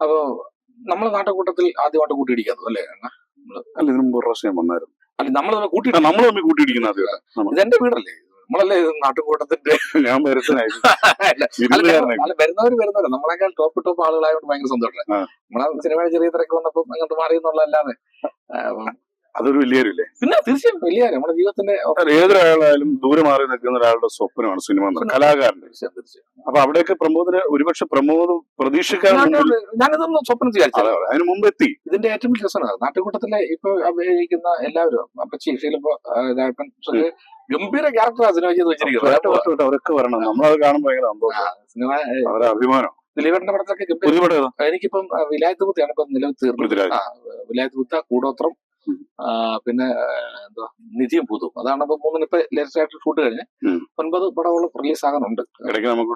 അപ്പൊ നമ്മളെ നാട്ടുകൂട്ടത്തിൽ ആദ്യമായിട്ട് കൂട്ടിയിടിക്കാത്തത് അല്ലേ? അല്ല ഇതിന് മുമ്പ് ഒരു പ്രാവശ്യം ഞാൻ വന്നായിരുന്നു. അല്ല നമ്മൾ തമ്മിൽ കൂട്ടി നമ്മൾ തമ്മിൽ കൂട്ടിയിടിക്കുന്ന ആദ്യമായിട്ട്. ഇതെന്റെ വീടല്ലേ? നമ്മളല്ലേ നാട്ടുകൂട്ടത്തിന്റെ ഞാൻ അല്ല, വരുന്നവര് വരുന്നവര്. നമ്മളെക്കാൾ ടോപ്പ് ടോപ്പ് ആളുകളായതുകൊണ്ട് ഭയങ്കര സന്തോഷം. നമ്മളെ സിനിമയുടെ ചെറിയ തിരക്ക് വന്നപ്പോ അങ്ങോട്ട് മാറി എന്നുള്ളതല്ലാതെ. അതൊരു വലിയ കാര്യമില്ലേ പിന്നെ തീർച്ചയായും വലിയ കാര്യം നമ്മുടെ ജീവിതത്തിന്റെ ഏതൊരാളായാലും ദൂരെ മാറി നിൽക്കുന്ന ഒരാളുടെ സ്വപ്നമാണ് സിനിമ എന്ന് തീർച്ചയായും അപ്പൊ അവിടെയൊക്കെ പ്രമോദിന് ഒരുപക്ഷെ പ്രമോദ് പ്രതീക്ഷിക്കാൻ ഞാനിതൊന്നും സ്വപ്നം വിചാരിച്ചത്. അതിന് മുമ്പ് എത്തി ഇതിന്റെ ഏറ്റവും വലിയ രസമാണ് നാട്ടുകൂട്ടത്തിലെ ഇപ്പൊ അഭിനയിക്കുന്ന എല്ലാവരും അപ്പൊ ചീഫിലിപ്പോ ഗംഭീര ക്യാരക്ടർ അഭിനയിച്ചത് വെച്ചിരിക്കുന്നത്. അവരൊക്കെ വരണം. നമ്മളത് കാണുമ്പോൾ ഭയങ്കര സന്തോഷം. സിനിമ അവരെ അഭിമാനം. ദിലീപന്റെ പടത്തൊക്കെ എനിക്കിപ്പം വിലായത്ത് കുത്തിയാണ് ഇപ്പം നിലവിൽ തീർന്നത് വിലായത്ത് കുത്ത കൂടോത്രം പിന്നെ എന്താ നിധിയും പൂതും അതാണ് ഇപ്പൊ മൂന്നിന് ഇപ്പൊ ലേറ്റസ്റ്റ് ആയിട്ട് ഷൂട്ട് കഴിഞ്ഞ്. ഒൻപത് പടങ്ങളും റിലീസ് ആകാനുണ്ട്. ഇടയ്ക്ക് നമുക്ക്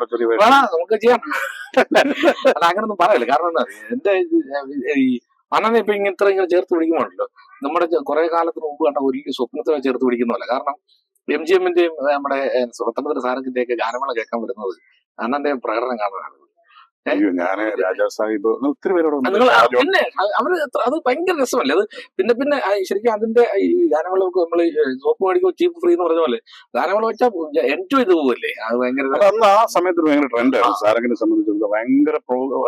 നമുക്ക് ചെയ്യാം അല്ല അങ്ങനൊന്നും പറയല്ല. കാരണം എന്താ എന്റെ ഈ അണ്ണനെ ഇപ്പൊ ഇങ്ങനെ ഇത്ര ഇങ്ങനെ ചേർത്ത് പിടിക്കുമ്പോഴല്ലോ നമ്മുടെ കുറെ കാലത്തിന് മുമ്പ് കണ്ട ഒരു സ്വപ്നത്തിനെ ചേർത്ത് പിടിക്കുന്നതല്ല. കാരണം എം ജി എമ്മിന്റെയും നമ്മുടെ സ്വതന്ത്ര സാരത്തിന്റെ ഒക്കെ ഗാനമേള കേൾക്കാൻ വരുന്നത് അണ്ണന്റെ പ്രകടനം കാണാനാണ് അയ്യോ ഞാൻ രാജാ സാഹിബ് ഒത്തിരി പേരോട് പിന്നെ അവർ അത് ഭയങ്കര രസമല്ലേ? അത് പിന്നെ പിന്നെ ശരിക്കും അതിന്റെ ഈ ഗാനമേളൊക്കെ നമ്മൾ സോപ്പ് മേടിക്കുമ്പോൾ ചീപ്പ് ഫ്രീ എന്ന് പറഞ്ഞ പോലെ ഗാനമേള വെച്ചാൽ എൻജോയ് ചെയ്ത് പോകല്ലേ അത് ഭയങ്കര അന്ന് ആ സമയത്ത് ഭയങ്കര ട്രെൻഡായിരുന്നു സാരംഗിനെ സംബന്ധിച്ചിടത്തോളം ഭയങ്കര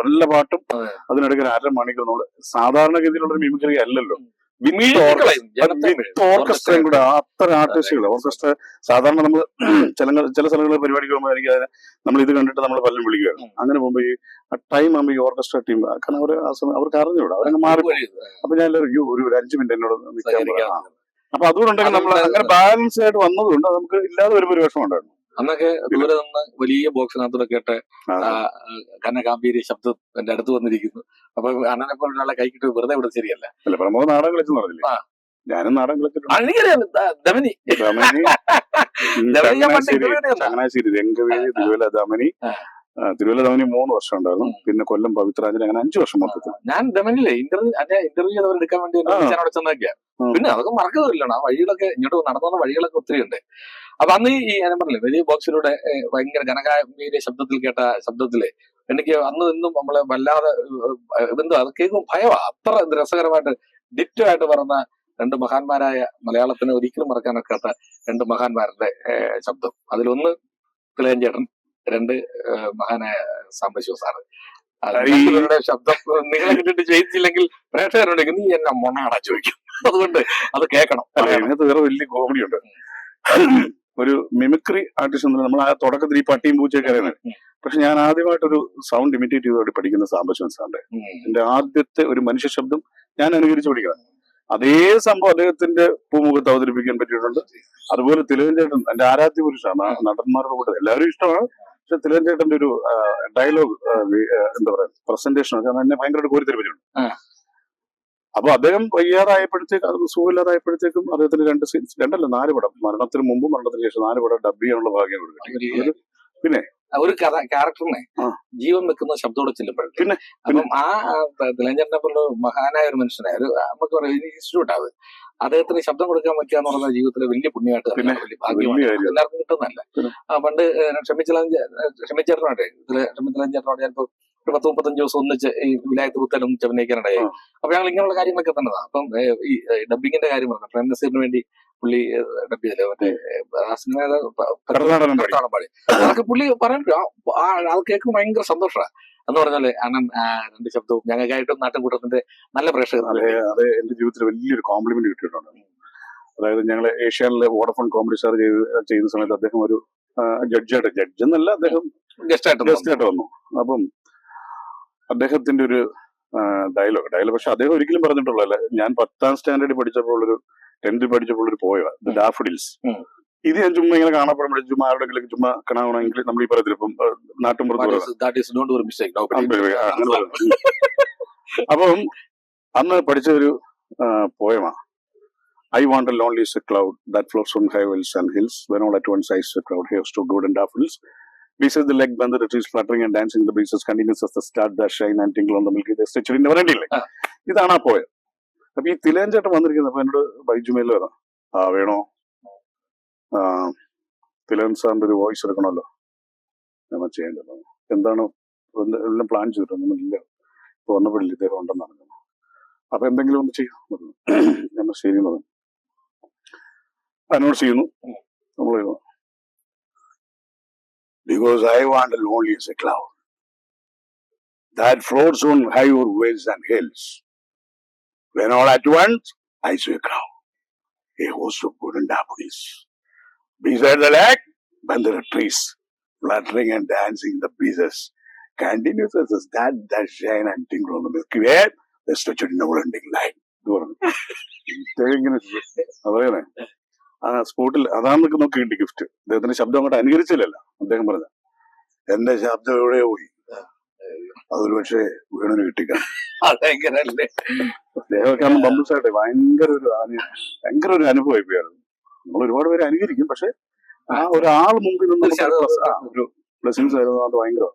നല്ല പാട്ടും അതെ. അതിനിടയ്ക്ക് ഒരു അര മണിക്കൂർ നമ്മൾ സാധാരണഗതിയിലുള്ള ഒരു മിമിക്രി അല്ലല്ലോ ഓർക്കസ്ട്രയും കൂടെ അത്ര ആർട്ടിസ്റ്റുകൾ ഓർക്കസ്ട്ര സാധാരണ നമ്മൾ ചില ചില സ്ഥലങ്ങളിൽ പരിപാടിക്ക് പോകുമ്പോൾ എനിക്ക് അതിനെ നമ്മൾ ഇത് കണ്ടിട്ട് നമ്മൾ പലരും വിളിക്കുകയാണ്. അങ്ങനെ പോകുമ്പോൾ ഈ ടൈം ആകുമ്പോൾ ഈ ഓർക്കസ്ട്ര ടീം കാരണം അവർ ആ സമയം അവർക്ക് അറിഞ്ഞൂടാ അവരങ്ങ് മാറി അപ്പൊ ഞാൻ എല്ലാവരും, ഒരു ഒരു അഞ്ച് മിനിറ്റ് എന്നോട് നിൽക്കാൻ പറയാം." ആ. അപ്പൊ അതുകൊണ്ടെങ്കിൽ നമ്മൾ അങ്ങനെ ബാലൻസ് ആയിട്ട് വന്നതുകൊണ്ട് നമുക്ക് ഇല്ലാതെ ഒരു പരിവേഷം ഉണ്ടായിരുന്നു. അന്നൊക്കെ ദൂരെ നിന്ന് വലിയ ബോക്സിനകത്തൂടെ കേട്ട് ഘനഗാംഭീര്യ ശബ്ദം എന്റെ അടുത്ത് വന്നിരിക്കുന്നു. അപ്പൊ അണ്ണനെ പോലെ ഒരാളെ കൈക്കിട്ട് വെറുതെ ഇവിടെ ശരിയല്ല. പ്രമോദ് നാടകം കളിച്ചെന്ന് പറഞ്ഞില്ലേ. ഞാനും പണ്ട് ചങ്ങനാശ്ശേരി രംഗവേദി തിരുവല്ല ദമനി തിരുവല്ല ദമനി മൂന്ന് വർഷം ഉണ്ടായിരുന്നു പിന്നെ കൊല്ലം പവിത്രാഞ്ജലി അങ്ങനെ അഞ്ചു വർഷം മൊത്തത്തിൽ. ഞാൻ ദമനിലെ ഇന്റർവ്യൂ ഇന്റർവ്യൂ എടുക്കാൻ വേണ്ടി ആ. പിന്നെ അതൊക്കെ മറക്കുന്നില്ലാണ് ആ വഴികളൊക്കെ ഇങ്ങോട്ട് നടന്നു വഴികളൊക്കെ ഒത്തിരി ഉണ്ട്. അപ്പൊ അന്ന് ഈ ഞാൻ പറഞ്ഞില്ലേ വലിയ ബോക്സിലൂടെ ഭയങ്കര ഘനകായ ശബ്ദത്തിൽ കേട്ട ശബ്ദത്തിൽ എനിക്ക് അന്ന് ഇന്നും നമ്മളെ വല്ലാതെ എന്തോ അത് കേൾക്കുമ്പോൾ ഭയവാ. അത്ര രസകരമായിട്ട് ഡിറ്റോ ആയിട്ട് പറഞ്ഞ രണ്ട് മഹാന്മാരായ മലയാളത്തിന് ഒരിക്കലും മറക്കാനൊക്കാത്ത രണ്ട് മഹാന്മാരുടെ ശബ്ദം. അതിലൊന്ന് തിളയൻ ചേട്ടൻ രണ്ട് മഹാനായ സാംബശിവ സാറ്. ശബ്ദം നിങ്ങളെ കിട്ടിട്ട് ചെയ്തില്ലെങ്കിൽ പ്രേക്ഷകരുണ്ടെങ്കിൽ നീ എന്നെ മൊണാടാ ചോദിക്കും. അതുകൊണ്ട് അത് കേൾക്കണം. അല്ല ഇതിനകത്ത് വേറെ വലിയ കോമഡി ഉണ്ട്. ഒരു മിമിക്രി ആർട്ടിസ്റ്റ് എന്ന് നമ്മൾ ആ തുടക്കത്തിൽ ഈ പട്ടിയും പൂച്ചയൊക്കെ അറിയുന്നത് പക്ഷെ ഞാൻ ആദ്യമായിട്ടൊരു സൗണ്ട് ഇമിറ്റേറ്റ് ചെയ്തോടെ പഠിക്കുന്ന സാമ്പശിവൻ സാറിന്റെ. എന്റെ ആദ്യത്തെ ഒരു മനുഷ്യ ശബ്ദം ഞാൻ അനുകരിച്ച് പഠിക്കണം അതേ സംഭവം അദ്ദേഹത്തിന്റെ പൂമുഖത്ത് അവതരിപ്പിക്കാൻ പറ്റിയിട്ടുണ്ട്. അതുപോലെ തിലകൻ ചേട്ടൻ എന്റെ ആരാധ്യ പുരുഷാണ് നടന്മാരുടെ കൂടെ എല്ലാവരും ഇഷ്ടമാണ്. പക്ഷെ തിലകൻ ചേട്ടന്റെ ഒരു ഡയലോഗ് എന്താ പറയാ പ്രസന്റേഷൻ ഒക്കെ എന്നെ ഭയങ്കരമായിട്ട് കോരിത്തെരിപ്പിച്ചിട്ടുണ്ട്. അപ്പൊ അദ്ദേഹം വയ്യാറായപ്പോഴത്തേക്ക് സുഖമില്ലാതായപ്പോഴത്തേക്കും അദ്ദേഹത്തിന് രണ്ട് രണ്ടല്ല നാല് പടം മരണത്തിന് മുമ്പ് മരണത്തിന് ശേഷം നാല് പടം ഡബ് ചെയ്യാനുള്ള ഭാഗ്യം പിന്നെ? ഒരു കഥ ക്യാരക്ടറിനെ ജീവൻ വെക്കുന്ന ശബ്ദത്തോടെ ചെല്ലുമ്പോഴേ പിന്നെ? അപ്പം ആ തിലഞ്ചേട്ടനെ പോലുള്ള മഹാനായ ഒരു മനുഷ്യനെ ഒരു നമുക്ക് പറയാം ഇൻസ്റ്റിറ്റ്യൂട്ട് അത് അദ്ദേഹത്തിന് ശബ്ദം കൊടുക്കാൻ പറ്റുക എന്ന് പറഞ്ഞാൽ ജീവിതത്തിലെ വലിയ പുണ്യമായിട്ട് വലിയ ഭാഗ്യമാണ്. എല്ലാവർക്കും കിട്ടുന്നതല്ല? ആ പണ്ട് ക്ഷമിച്ചേട്ടനോട്ടെ ക്ഷമിച്ചലഞ്ചേട്ടനോട് ചിലപ്പോൾ ഒരു പത്ത് മുപ്പത്തഞ്ച് ദിവസം ഒന്നിച്ച് ഈ വിലായത്ത് കുത്തലും അഭിനയിക്കാനിടയായി ആ. അപ്പൊ ഞങ്ങൾ ഇങ്ങനെയുള്ള കാര്യങ്ങളൊക്കെ തന്നതാണ് അപ്പം ഈ ഡബിങ്ങിന്റെ കാര്യം പറഞ്ഞു പ്രേം നസീറിന് വേണ്ടി പുള്ളി ഡബ് ചെയ്തില്ലേ. മറ്റേ ആ പാടി. അതൊക്കെ പുള്ളി പറയാൻ അത് കേൾക്കുമ്പോൾ ഭയങ്കര സന്തോഷമാണ് എന്ന് പറഞ്ഞാൽ കാരണം രണ്ട് ശബ്ദവും ഞങ്ങൾക്കായിട്ടും നാട്ടുകൂട്ടത്തിന്റെ നല്ല പ്രേക്ഷകർ അതെ അതെ എന്റെ ജീവിതത്തിൽ വലിയൊരു കോംപ്ലിമെന്റ് കിട്ടിയിട്ടുണ്ട്. അതായത് ഞങ്ങൾ ഏഷ്യാനിലെ വോഡഫോൺ കോമഡി സ്റ്റാർ ചെയ്ത് ചെയ്യുന്ന സമയത്ത് അദ്ദേഹം ഒരു ജഡ്ജായിട്ട് ജഡ്ജ് എന്നല്ല അദ്ദേഹം ഗസ്റ്റ് ആയിട്ട് ഗസ്റ്റ് ആയിട്ട് വന്നു. അപ്പം അദ്ദേഹത്തിന്റെ ഒരു ഡയലോഗ് ഡയലോഗ് പക്ഷെ അദ്ദേഹം ഒരിക്കലും പറഞ്ഞിട്ടുള്ളതല്ല ഞാൻ പത്താം സ്റ്റാൻഡേർഡിൽ പഠിച്ചപ്പോൾ ഒരു ടെൻത്തിൽ പഠിച്ചപ്പോൾ ഒരു പോയ ഡാഫിഡിൽസ്. ഇത് ഞാൻ ചുമ്മാ ഇങ്ങനെ കാണപ്പെടുമ്പോൾ ചുമ്മാ ആരുടെങ്കിലും ചുമ്മാ കാണണമെങ്കിൽ നമ്മൾ ഈ പറയത്തില്ല ഇപ്പം നാട്ടുമ്പുറത്ത് ആ, അപ്പം അന്ന് പഠിച്ച ഒരു പോയമാ I wandered a lonely a cloud that floats from high vales and hills when all at once size a cloud hears to good and daffodils Besides the leg band, the trees fluttering and dancing, the breezes the as the shine and shine and tingle on the milky way stretcher in never ending like. ഇതാണ് ആ പോയത് അപ്പൊ ഈ തിലേഞ്ചേട്ടൻ വന്നിരിക്കുന്നത് അപ്പൊ എന്നോട് ബൈജുമേൽ വരാം. ആ വേണോ? ആ തിലൻ സാറിന്റെ ഒരു വോയിസ് എടുക്കണമല്ലോ. നമ്മൾ ചെയ്യേണ്ടത് എന്താണ്? എന്ത് എല്ലാം പ്ലാൻ ചെയ്തിട്ടുണ്ട്? നമുക്കില്ല ഇപ്പൊ വന്നപ്പോഴില്ല ഇദ്ദേഹം ഉണ്ടെന്ന് പറഞ്ഞു അപ്പൊ എന്തെങ്കിലും ഒന്ന് ചെയ്യും. ഞാൻ ശരി എന്ന് പറഞ്ഞു. അനൗൺസ് ചെയ്യുന്നു. നമ്മൾ Because I want lonely as a cloud that floats on high over vales and hills. When all at once, I saw a crowd, a host of golden daffodils. Beside the lake, when there are trees, fluttering and dancing in the breezes, continuous as is that that shine and tingle on the Milky Way, they stretched in never-ending line. ഇത് പറഞ്ഞു. ഇദ്ദേഹം ഇങ്ങനെ അതേനെ ആ സ്പോട്ടിൽ അതാണ് നമുക്ക് നോക്കി കിട്ടി ഗിഫ്റ്റ് അദ്ദേഹത്തിന്റെ ശബ്ദം അങ്ങോട്ട് അനുകരിച്ചില്ലല്ലോ അദ്ദേഹം പറഞ്ഞു എന്റെ ശബ്ദം എവിടെയോ പോയി. അതൊരു പക്ഷേ വീണിന് കിട്ടിക്കാണ് അതെങ്ങനല്ലേ? അദ്ദേഹമൊക്കെ അന്ന് ബംബിൾസ് ഭയങ്കര ഒരു ഭയങ്കര ഒരു അനുഭവം ഇപ്പോഴായിരുന്നു നമ്മൾ ഒരുപാട് പേര് അനുകരിക്കും പക്ഷെ ആ ഒരാൾ മുമ്പിൽ നിന്ന്. ഒരു ബ്ലെസ്സിങ്സ് ആയിരുന്നു അത് ഭയങ്കര